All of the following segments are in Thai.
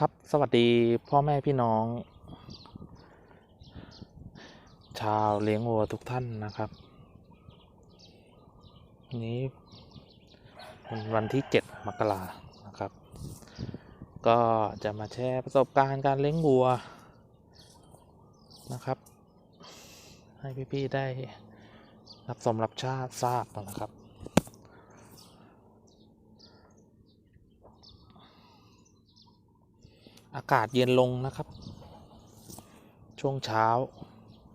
ครับสวัสดีพ่อแม่พี่น้อง ชาวเลี้ยงวัวทุกท่านนะครับวันนี้วันที่ 7 มกรานะครับ ก็จะมาแชร์ประสบการณ์การเลี้ยงวัวนะครับ ให้พี่ ๆ ได้รับชมรับชาติทราบนะครับ อากาศเย็นลงนะครับ ช่วงเช้า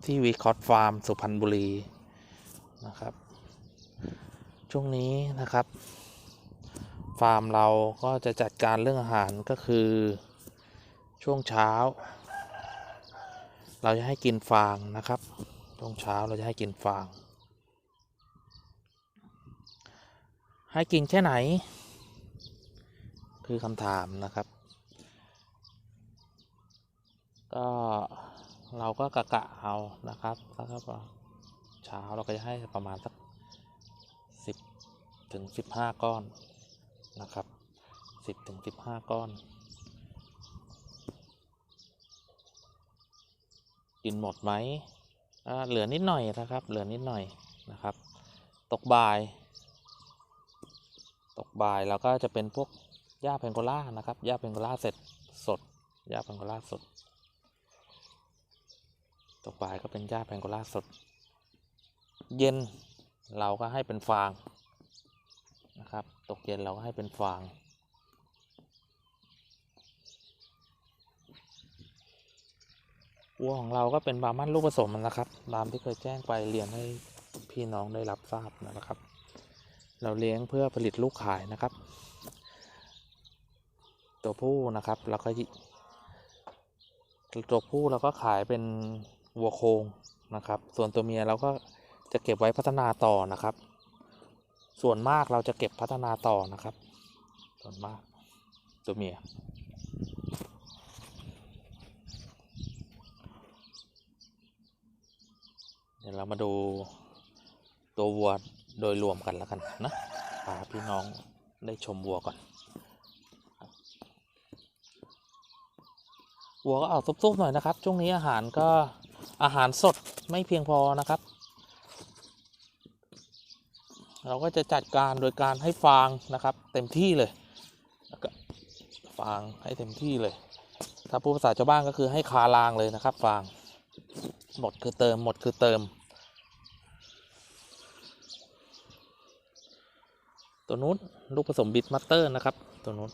ที่วีคอตฟาร์ม สุพรรณบุรีนะครับ ช่วงนี้นะครับ ฟาร์มเราก็จะจัดการเรื่องอาหารก็คือช่วงเช้า เราจะให้กินฟางนะครับ ช่วงเช้าเราจะให้กินฟาง ให้กินแค่ไหน คือคำถามนะครับ ก็ เราก็กะกะเอานะครับแล้วก็เช้าเราก็จะให้ประมาณสักสิบถึงสิบห้าก้อนนะครับสิบถึงสิบห้าก้อน กินหมดไหมเหลือนิดหน่อยนะครับ เหลือนิดหน่อยนะครับ ตกบ่าย ตกบ่ายเราก็จะเป็นพวกหญ้าเพนโกล่านะครับหญ้าเพนโกล่าเสร็จสดหญ้าเพนโกล่าสด ตกบ่ายก็เป็นหญ้าแพงโกลาสด เย็นเราก็ให้เป็นฟางนะครับ ตกเย็นเราก็ให้เป็นฟางวัวของเราก็เป็นบาร์มันลูกผสมนะครับตามที่เคยแจ้งไปเรียนให้พี่น้องได้รับทราบนะครับ เราเลี้ยงเพื่อผลิตลูกขายนะครับ ตัวผู้นะครับแล้วก็ตัวผู้เราก็ขายเป็น วัวโครงนะครับ ส่วนตัวเมียเราก็จะเก็บไว้พัฒนาต่อนะครับ ส่วนมากเราจะเก็บพัฒนาต่อนะครับ ส่วนมากตัวเมีย เดี๋ยวเรามาดูตัววัวโดยรวมกันแล้วกันนะพาพี่น้องได้ชมวัวก่อน วัวก็ออกซุบๆหน่อยนะครับ ช่วงนี้อาหารก็ อาหารสดไม่เพียงพอนะครับ เราก็จะจัดการโดยการให้ฟางนะครับ เต็มที่เลยแล้วก็ฟางให้เต็มที่เลย ถ้าพูดภาษาชาวบ้านก็คือให้คาลางเลยนะครับ ฟาง หมดคือเติม หมดคือเติม ตัวนู้นลูกผสมบิทมัตเตอร์นะครับ ตัวนู้น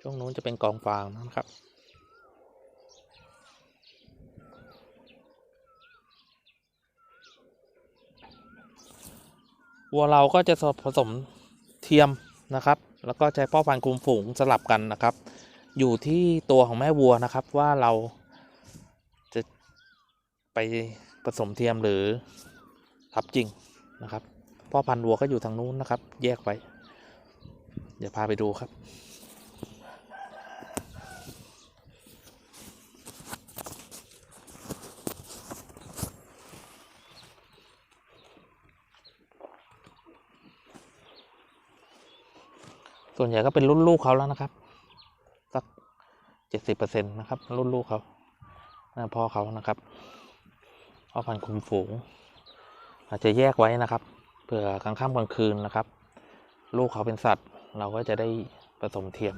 ช่วงนู้นจะเป็นกองฟางนะครับ วัวเราก็จะผสมเทียมนะครับ แล้วก็ใช้พ่อพันธุ์คุมฝูงสลับกันนะครับ อยู่ที่ตัวของแม่วัวนะครับว่าเราจะไปผสมเทียมหรือทับจริงนะครับพ่อพันธุ์วัวก็อยู่ทางนู้นนะครับ แยกไว้ เดี๋ยวพาไปดูครับ ส่วนใหญ่ก็เป็นรุ่นลูกเขาแล้วนะครับสักเจ็ดสิบเปอร์เซ็นต์นะครับ รุ่นลูกเขาพ่อเขานะครับพ่อพันธุ์คุมฝูง อาจจะแยกไว้นะครับเผื่อกลางค่ำกลางคืนนะครับ ลูกเขาเป็นสัตว์ เราก็จะได้ผสมเทียม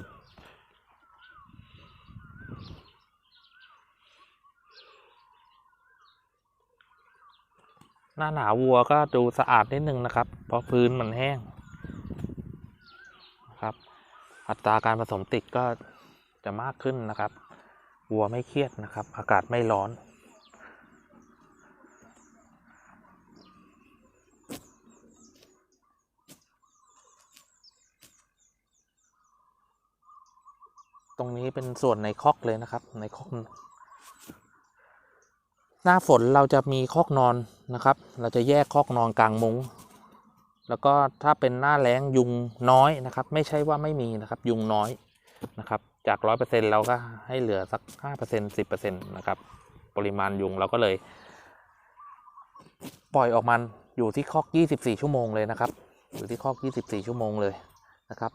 หน้าหนาววัวก็ดูสะอาดนิดนึงนะครับ เพราะพื้นมันแห้ง นะครับ อัตราการผสมติดก็จะมากขึ้นนะครับ วัวไม่เครียดนะครับ อากาศไม่ร้อน ตรงนี้เป็นส่วนในคอกเลยนะครับ ในคอกหน้าฝนเราจะมีคอกนอนนะครับ เราจะแยกคอกนอนกลางมุง้ง แล้วก็ถ้าเป็นหน้าแล้งยุงน้อยนะครับ ไม่ใช่ว่าไม่มีนะครับ ยุงน้อยนะครับ จากร้อยเปอร์เซ็นเราก็ให้เหลือสักห้าเปอร์เซ็นสิบเปอร์เซ็นต์นะครับ ปริมาณยุงเราก็เลย ปล่อยออกมาอยู่ที่คอก 24 ชั่วโมงเลยนะครับ อยู่ที่คอก 24 ชั่วโมงเลยนะครับ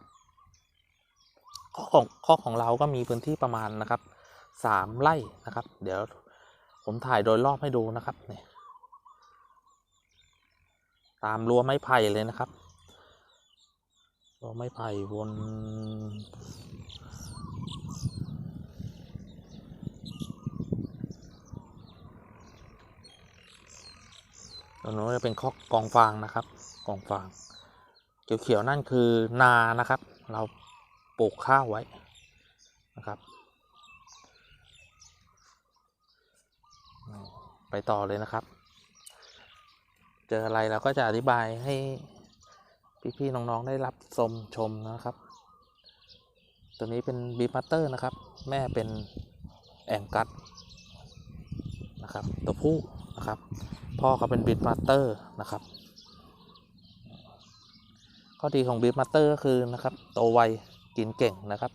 คอกของคอกของเราก็มีพื้นที่ประมาณนะครับสามไร่นะครับ เดี๋ยวผมถ่ายโดยรอบให้ดูนะครับเนี่ย ตามรั้วไม้ไผ่เลยนะครับรั้วไม้ไผ่วนตรงนู้นจะเป็นคอกกองฟางนะครับ กองฟางเขียวๆนั่นคือนานะครับ เราปลูกข้าวไว้นะครับไปต่อเลยนะครับ เจออะไรเราก็จะอธิบายให้พี่ๆน้องๆได้รับชมชมนะครับ ตัวนี้เป็นบีมัตเตอร์นะครับ แม่เป็นแองกัสนะครับ ตัวผู้นะครับ พ่อเขาเป็นบีมัตเตอร์นะครับ ข้อดีของบีมัตเตอร์ก็คือนะครับโตไวกินเก่งนะครับ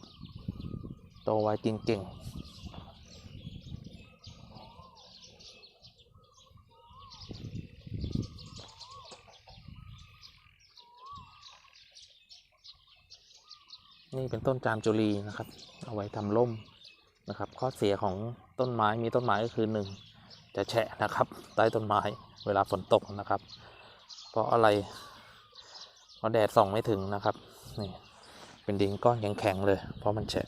โตไวกินเก่ง นี่เป็นต้นจามจุรีนะครับ เอาไว้ทำร่มนะครับ ข้อเสียของต้นไม้มีต้นไม้ก็คือหนึ่งจะแฉะนะครับ ใต้ต้นไม้เวลาฝนตกนะครับ เพราะอะไรเพราะแดดส่องไม่ถึงนะครับนี่เป็นดินก้อนแข็งๆเลย เพราะมันแฉะ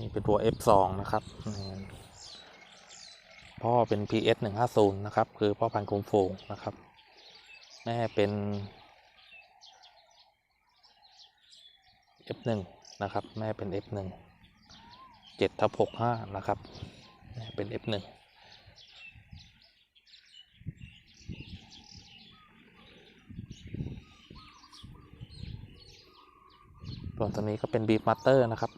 นี่เป็นตัว F2 นะครับ พ่อเป็น PS 150 นะครับ คือพ่อพันธุ์กลมโฟงนะครับ แม่เป็น F1 นะครับ แม่เป็น F1 7ทับ65 นะครับ แม่เป็น F1 ส่วนตัวนี้ก็เป็นบีฟมาสเตอร์นะครับ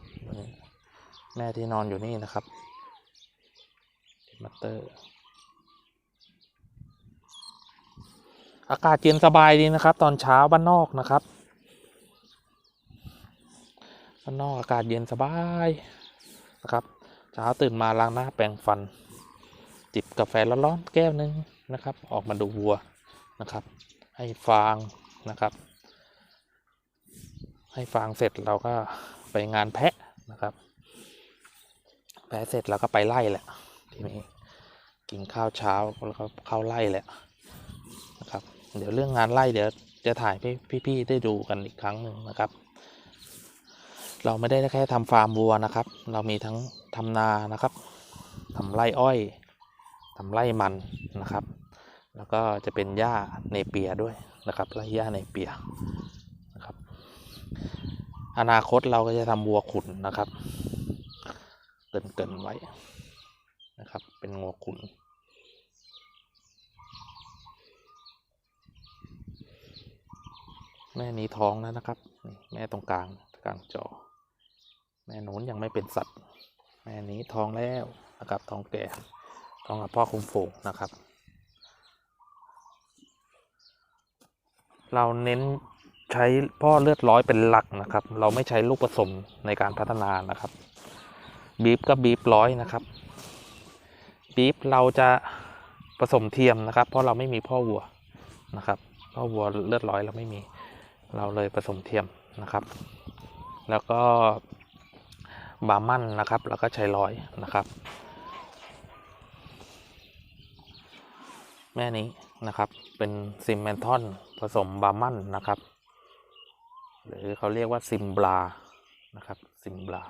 แม่ที่นอนอยู่นี่นะครับ เตอร์ อากาศเย็นสบายดีนะครับ ตอนเช้าบ้านนอกนะครับบ้านนอกอากาศเย็นสบายนะครับ เช้าตื่นมาล้างหน้าแปรงฟัน จิบกาแฟร้อนๆแก้วหนึงนะครับ ออกมาดูวัวนะครับ ให้ฟางนะครับ ให้ฟางเสร็จเราก็ไปงานแพะนะครับ แพะเสร็จเราก็ไปไล่แหละทีนี้ กินข้าวเช้าแล้วก็เข้าไล่แหละนะครับ เดี๋ยวเรื่องงานไล่เดี๋ยวจะถ่ายให้พี่ๆได้ดูกันอีกครั้งหนึ่งนะครับ เราไม่ได้แค่ทำฟาร์มวัวนะครับ เรามีทั้งทำนานะครับทำไร่อ้อยทำไร่มันนะครับ แล้วก็จะเป็นหญ้าเนเปียด้วยนะครับไร่หญ้าเนเปียนะครับ อนาคตเราก็จะทำวัวขุนนะครับเกินเกินๆไว้นะครับ เป็นงัวขุน แม่นี้ท้องแล้วนะครับ แม่ตรงกลางกลางจอ แม่หนุนยังไม่เป็นสัตว์ แม่นี้ท้องแล้วนะครับท้องแก่ท้องกับพ่อคุมฝูงนะครับ เราเน้นใช้พ่อเลือดร้อยเป็นหลักนะครับ เราไม่ใช้ลูกผสมในการพัฒนานะครับบีฟก็บีฟร้อยนะครับบีฟเราจะผสมเทียมนะครับ เพราะเราไม่มีพ่อวัวนะครับ พ่อวัวเลือดร้อยเราไม่มี เราเลยผสมเทียมนะครับ แล้วก็บาร์มันนะครับ แล้วก็ช้ร้อยนะครับ แม่นี้นะครับเป็นซิมแมนทอนผสมบาร์มันนะครับ หรือเขาเรียกว่าซิมบลานะครับซิมบลา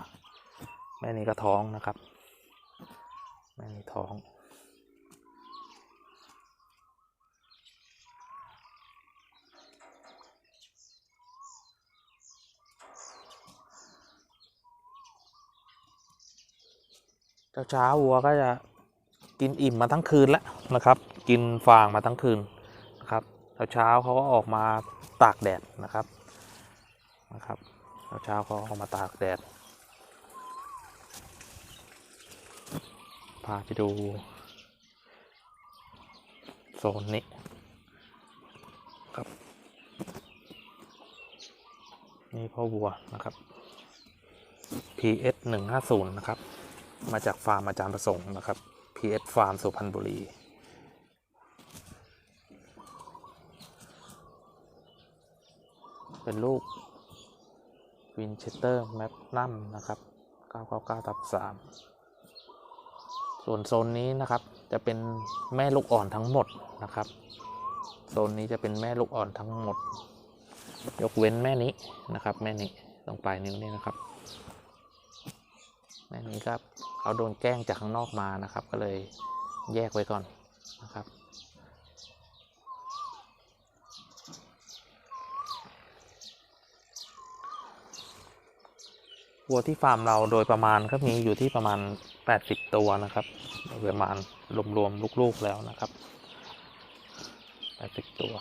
แม่นี้ก็ท้องนะครับ แม่นี้ท้อง เช้าเช้าวัวก็จะกินอิ่มมาทั้งคืนแล้วนะครับ กินฟางมาทั้งคืนนะครับเช้าเช้าเขาก็ออกมาตากแดดนะครับนะครับเช้าเช้าเขาออกมาตากแดดพาไปดูโซนนี้ครับนี่พ่อวัวนะครับ PS 150 นะครับ มาจากฟาร์มอาจารย์ประสงค์นะครับ PS ฟาร์มสุพรรณบุรี เป็นลูกวินเชสเตอร์แมปนัมนะครับ 999ทับ3ส่วนโซนนี้นะครับจะเป็นแม่ลูกอ่อนทั้งหมดนะครับ โซนนี้จะเป็นแม่ลูกอ่อนทั้งหมด ยกเว้นแม่นี้นะครับ แม่นี้ตรงปลายนิ้วนี่นะครับ แม่นี้ครับ เขาโดนแกล้งจากข้างนอกมานะครับ ก็เลยแยกไว้ก่อนนะครับ วัวที่ฟาร์มเราโดยประมาณก็มีอยู่ที่ประมาณ 80 ตัวนะครับประมาณรวมๆลูกๆแล้วนะครับ 80 ตัว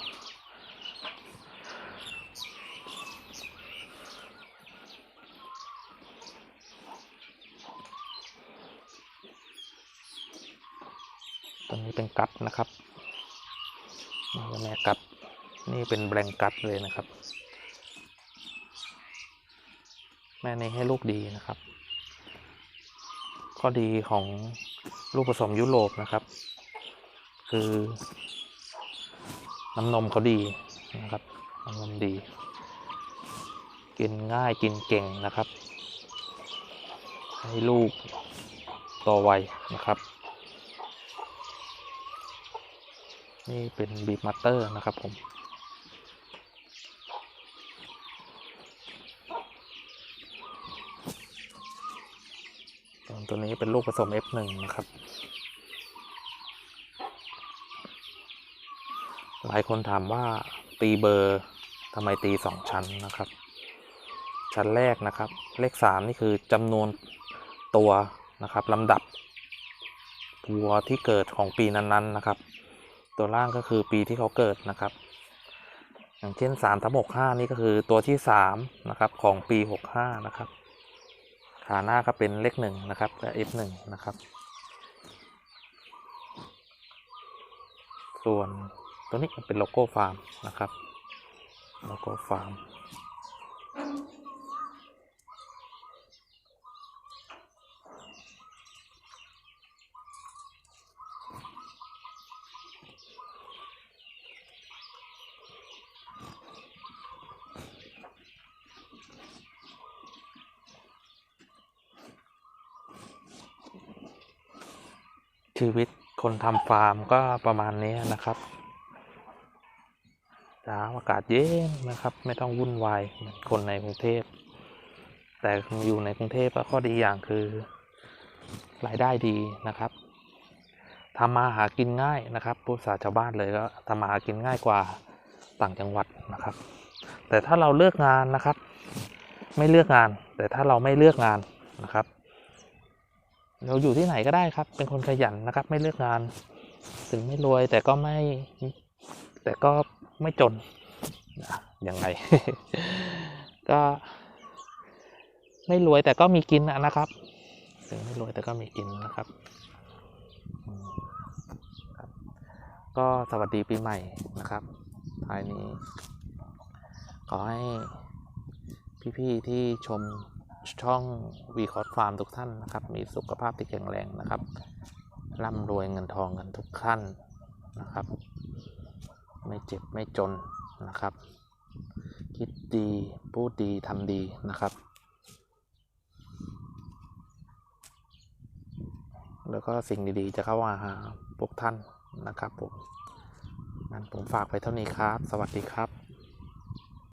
ตัวนี้เป็นกัดนะครับแม่กัดนี่เป็นแบรงกัดเลยนะครับ แม่นี้ให้ลูกดีนะครับ ข้อดีของลูกผสมยุโรปนะครับ คือน้ำนมเขาดีนะครับน้ำนมดี กินง่ายกินเก่งนะครับ ให้ลูกโตไวนะครับ นี่เป็นบีบมัตเตอร์นะครับผม ตัวนี้เป็นลูกผสม F1 นะครับ หลายคนถามว่าตีเบอร์ทำไมตีสองชั้นนะครับ ชั้นแรกนะครับ เลขสามนี่คือจำนวนตัวนะครับลำดับวัวที่เกิดของปีนั้นๆนะครับ ตัวล่างก็คือปีที่เขาเกิดนะครับ อย่างเช่นสามทับหกห้านี่ก็คือตัวที่สามนะครับของปีหกห้านะครับ ขาหน้าก็เป็นเลขหนึ่งนะครับและ F หนึ่งนะครับ ส่วนตัวนี้เป็นโลโก้ฟาร์มนะครับโลโก้ฟาร์ม ชีวิตคน ทำฟาร์มก็ประมาณนี้นะครับเช้าอากาศเย็นนะครับ ไม่ต้องวุ่นวายเหมือนคนในกรุงเทพ แต่อยู่ในกรุงเทพก็ข้อดีอย่างคือรายได้ดีนะครับทำมาหากินง่ายนะครับพูดภาษาชาวบ้านเลยก็ทำมาหากินง่ายกว่าต่างจังหวัดนะครับ แต่ถ้าเราเลือกงานนะครับ ไม่เลือกงาน แต่ถ้าเราไม่เลือกงานนะครับ เราอยู่ที่ไหนก็ได้ครับ เป็นคนขยันนะครับ ไม่เลือกงาน ถึงไม่รวยแต่ก็ไม่ แต่ก็ไม่จนอะยังไง ก็ ไม่รวยแต่ก็มีกินนะครับ ถึงไม่รวยแต่ก็มีกินนะครับ ก็สวัสดีปีใหม่นะครับท้ายนี้ ขอให้พี่ๆที่ชม ช่องวีคอร์ดฟาร์มทุกท่านนะครับ มีสุขภาพที่แข็งแรงนะครับร่ำรวยเงินทองกันทุกขั้นนะครับ ไม่เจ็บไม่จนนะครับ คิดดีพูดดีทำดีนะครับ แล้วก็สิ่งดีๆจะเข้ามาหาพวกท่านนะครับผมงั้นผมฝากไปเท่านี้ครับ สวัสดีครับ